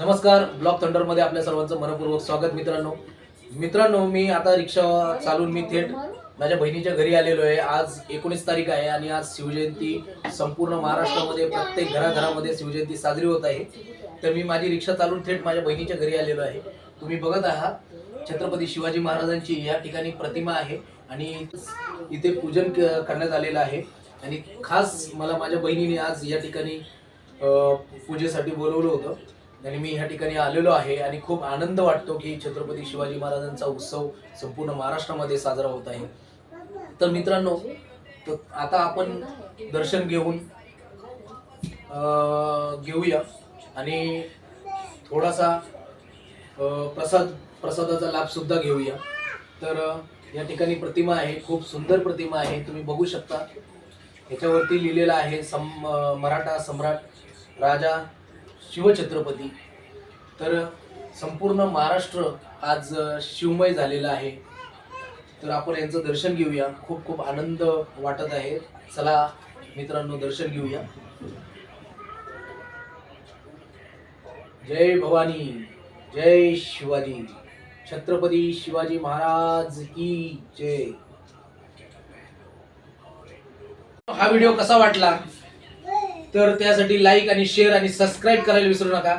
नमस्कार ब्लॉक थंडरमध्ये आपल्या सर्वांचं मनपूर्वक स्वागत मित्रांनो. मित्रांनो मी आता रिक्षा चालून मी थेट माझ्या बहिणीच्या घरी आलेलो आहे. आज एकोणीस तारीख आहे आणि आज शिवजयंती संपूर्ण महाराष्ट्रामध्ये प्रत्येक घराघरामध्ये शिवजयंती साजरी होत आहे. तर मी माझी रिक्षा चालून थेट माझ्या बहिणीच्या घरी आलेलो आहे. तुम्ही बघत आहात छत्रपती शिवाजी महाराजांची या ठिकाणी प्रतिमा आहे आणि इथे पूजन क- करण्यात आलेलं आहे. आणि खास मला माझ्या बहिणीने आज या ठिकाणी पूजेसाठी बोलवलं होतं. आणि मी ह्या ठिकाणी आलेलो आहे आणि खूप आनंद वाटतो की छत्रपती शिवाजी महाराजांचा उत्सव संपूर्ण महाराष्ट्रामध्ये साजरा होत आहे. तर मित्रांनो तर आता आपण दर्शन घेऊन घेऊया. आणि थोडासा प्रसाद प्रसादाचा लाभसुद्धा घेऊया. तर या ठिकाणी प्रतिमा आहे खूप सुंदर प्रतिमा आहे. तुम्ही बघू शकता. याच्यावरती लिहिलेलं आहे सम मराठा सम्राट राजा शिवछत्रपती. तर संपूर्ण महाराष्ट्र आज शिवमय झालेला आहे. तर आपण यांचं दर्शन घेऊया. खूप खूप आनंद वाटत आहे. चला मित्रांनो दर्शन घेऊया. जय भवानी जय शिवाजी. छत्रपती शिवाजी महाराज की जय. हा व्हिडिओ कसा वाटला? तर त्यासाठी लाईक आणि शेअर आणि सबस्क्राईब करायला विसरू नका.